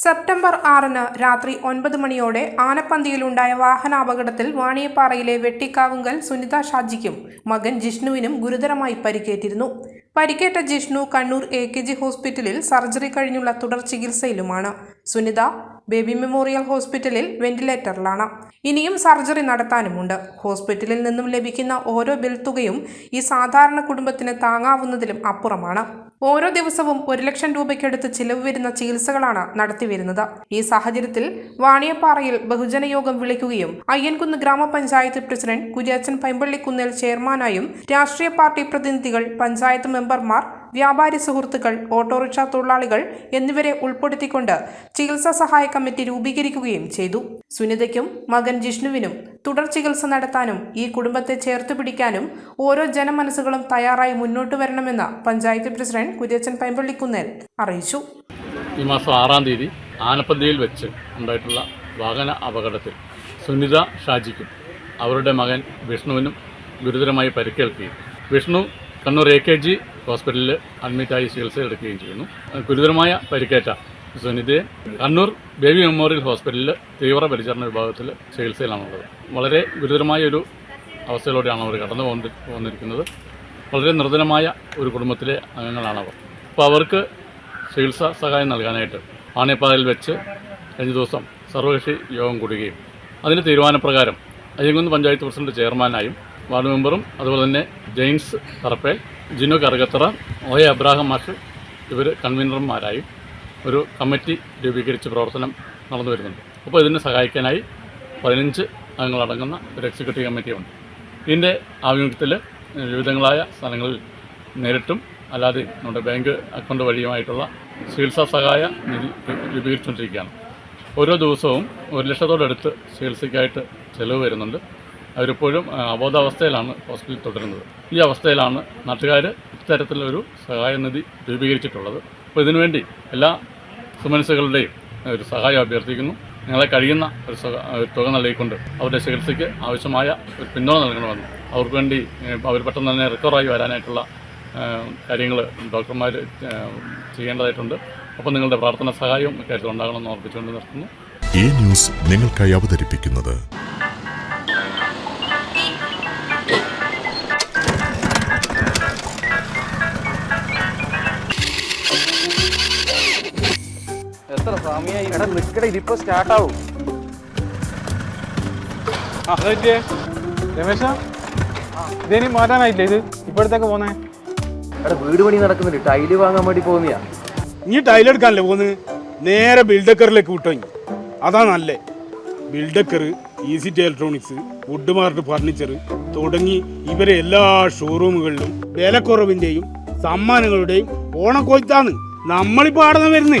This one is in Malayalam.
സെപ്റ്റംബർ ആറിന് രാത്രി ഒൻപത് മണിയോടെ ആനപ്പന്തിയിലുണ്ടായ വാഹനാപകടത്തിൽ വാണിയപ്പാറയിലെ വെട്ടിക്കാവുങ്കൽ സുനിത ഷാജിക്കും മകൻ ജിഷ്ണുവിനും ഗുരുതരമായി പരിക്കേറ്റിരുന്നു. പരിക്കേറ്റ Jishnu Kannur A K G ഹോസ്പിറ്റലിൽ സർജറി കഴിഞ്ഞുള്ള തുടർ ചികിത്സയിലുമാണ്. സുനിത ബേബി മെമ്മോറിയൽ ഹോസ്പിറ്റലിൽ വെന്റിലേറ്ററിലാണ്. ഇനിയും സർജറി നടത്താനുമുണ്ട്. ഹോസ്പിറ്റലിൽ നിന്നും ലഭിക്കുന്ന ഓരോ ബിൽ തുകയും ഈ സാധാരണ കുടുംബത്തിന് താങ്ങാവുന്നതിലും അപ്പുറമാണ്. ഓരോ ദിവസവും ഒരു ലക്ഷം രൂപയ്ക്കടുത്ത് ചിലവ് വരുന്ന ചികിത്സകളാണ് നടത്തിവരുന്നത് ഈ സാഹചര്യത്തിൽ വാണിയപ്പാറയിൽ ബഹുജനയോഗം വിളിക്കുകയും അയ്യൻകുന്ന് ഗ്രാമപഞ്ചായത്ത് പ്രസിഡന്റ് കുര്യാച്ചൻ പൈമ്പള്ളിക്കുന്നേൽ ചെയർമാനായും രാഷ്ട്രീയ പാർട്ടി പ്രതിനിധികൾ പഞ്ചായത്ത് മെമ്പർമാർ വ്യാപാരി സുഹൃത്തുക്കൾ ഓട്ടോറിക്ഷ തൊഴിലാളികൾ എന്നിവരെ ഉൾപ്പെടുത്തിക്കൊണ്ട് ചികിത്സാ സഹായ കമ്മിറ്റി രൂപീകരിക്കുകയും ചെയ്തു. സുനിതയ്ക്കും മകൻ ജിഷ്ണുവിനും തുടർ ചികിത്സ നടത്താനും ഈ കുടുംബത്തെ ചേർത്ത് പിടിക്കാനും ഓരോ ജനമനസ്സുകളും തയ്യാറായി മുന്നോട്ട് വരണമെന്ന് പഞ്ചായത്ത് പ്രസിഡന്റ് കുര്യച്ചൻ പൈമ്പള്ളിക്കുന്നേൽ അറിയിച്ചു. ഈ മാസം ആറാം തീയതി ആനപ്പന്തിയിൽ വെച്ച് ഉണ്ടായിട്ടുള്ള വാഹന അപകടത്തിൽ സുനിത ഷാജിക്കും അവരുടെ മകൻ വിഷ്ണുവിനും ഗുരുതരമായി പരിക്കേൽക്കുകയും. Vishnu Kannur A K G ഹോസ്പിറ്റലിൽ അഡ്മിറ്റായി ചികിത്സ എടുക്കുകയും ചെയ്യുന്നു. ഗുരുതരമായ പരിക്കേറ്റ സുനിതയെ കണ്ണൂർ ബേബി മെമ്മോറിയൽ ഹോസ്പിറ്റലിൽ തീവ്ര പരിചരണ വിഭാഗത്തിൽ ചികിത്സയിലാണുള്ളത്. വളരെ ഗുരുതരമായ ഒരു അവസ്ഥയിലൂടെയാണ് അവർ കടന്നു വന്നിരിക്കുന്നത് വളരെ നിർധനമായ ഒരു കുടുംബത്തിലെ അംഗങ്ങളാണ് അവർ അപ്പോൾ അവർക്ക് ചികിത്സാ സഹായം നൽകാനായിട്ട് ആണിയപ്പാതയിൽ വെച്ച് കഴിഞ്ഞ ദിവസം സർവകക്ഷി യോഗം കൂടുകയും അതിന്റെ തീരുമാനപ്രകാരം അയ്യങ്കുന്ന് പഞ്ചായത്ത് പ്രസിഡന്റ് ചെയർമാനായും വാർഡ് മെമ്പറും അതുപോലെ തന്നെ James Tharappel Jino Karukathara O A Abraham മാഷ് ഇവർ കൺവീനർമാരായും ഒരു കമ്മിറ്റി രൂപീകരിച്ച് പ്രവർത്തനം നടന്നു വരുന്നുണ്ട്. അപ്പോൾ ഇതിനെ സഹായിക്കാനായി പതിനഞ്ച് അംഗങ്ങളടങ്ങുന്ന ഒരു എക്സിക്യൂട്ടീവ് കമ്മിറ്റിയുണ്ട് ഇതിന്റെ ആഭിമുഖ്യത്തിൽ വിവിധങ്ങളായ സ്ഥലങ്ങളിൽ നേരിട്ടും അല്ലാതെ നമ്മുടെ ബാങ്ക് അക്കൗണ്ട് വഴിയുമായിട്ടുള്ള ചികിത്സാ സഹായ നിധി രൂപീകരിച്ചുകൊണ്ടിരിക്കുകയാണ്. ഓരോ ദിവസവും ഒരു ലക്ഷത്തോടടുത്ത് ചികിത്സയ്ക്കായിട്ട് ചിലവ് വരുന്നുണ്ട്. അവരിപ്പോഴും അബോധാവസ്ഥയിലാണ് ഹോസ്പിറ്റലിൽ തുടരുന്നത്. ഈ അവസ്ഥയിലാണ് നാട്ടുകാർ ഇത്തരത്തിലൊരു സഹായനിധി രൂപീകരിച്ചിട്ടുള്ളത്. അപ്പോൾ ഇതിനുവേണ്ടി എല്ലാ സുമനസുകളുടെയും ഒരു സഹായം അഭ്യർത്ഥിക്കുന്നു. ഞങ്ങളെ കഴിയുന്ന ഒരു തുക നൽകിക്കൊണ്ട് അവരുടെ ചികിത്സയ്ക്ക് ആവശ്യമായ ഒരു പിന്തുണ നൽകണമെന്ന് അവർക്ക് വേണ്ടി അവർ പെട്ടെന്ന് തന്നെ റിക്കവറായി വരാനായിട്ടുള്ള കാര്യങ്ങൾ ഡോക്ടർമാർ ചെയ്യേണ്ടതായിട്ടുണ്ട്. അപ്പോൾ നിങ്ങളുടെ പ്രാർത്ഥന സഹായവും കാര്യത്തിൽ ഉണ്ടാകണമെന്ന് ഓർപ്പിച്ചുകൊണ്ട് നിർത്തുന്നു. ഈ ന്യൂസ് നിങ്ങൾക്കായി അവതരിപ്പിക്കുന്നത് എത്ര എടാ ഇതിപ്പോ സ്റ്റാർട്ടാവും ആ അതെ രമേശ ഇതിനി മാറ്റാനായില്ലേ ഇത്? ഇപ്പോഴത്തേക്ക് പോന്നേ. എടാ വീട് പണി നടക്കുന്നുണ്ട്. ടൈൽ വാങ്ങാൻ വേണ്ടി പോകുന്നയാ. നീ ടൈൽ എടുക്കാനല്ലേ പോകുന്നത് നേരെ ബിൽഡക്കറിലേക്ക് വിട്ടോ ഇനി. അതാ നല്ലേ. ബിൽഡക്കർ easy electronics wood mart furniture തുടങ്ങി ഇവരെ എല്ലാ ഷോറൂമുകളിലും വിലക്കുറവിന്റെയും സമ്മാനങ്ങളുടെയും ഓണക്കൊയ്ത്താണ് നമ്മളിപ്പോ ആടുന്ന വരുന്നേ.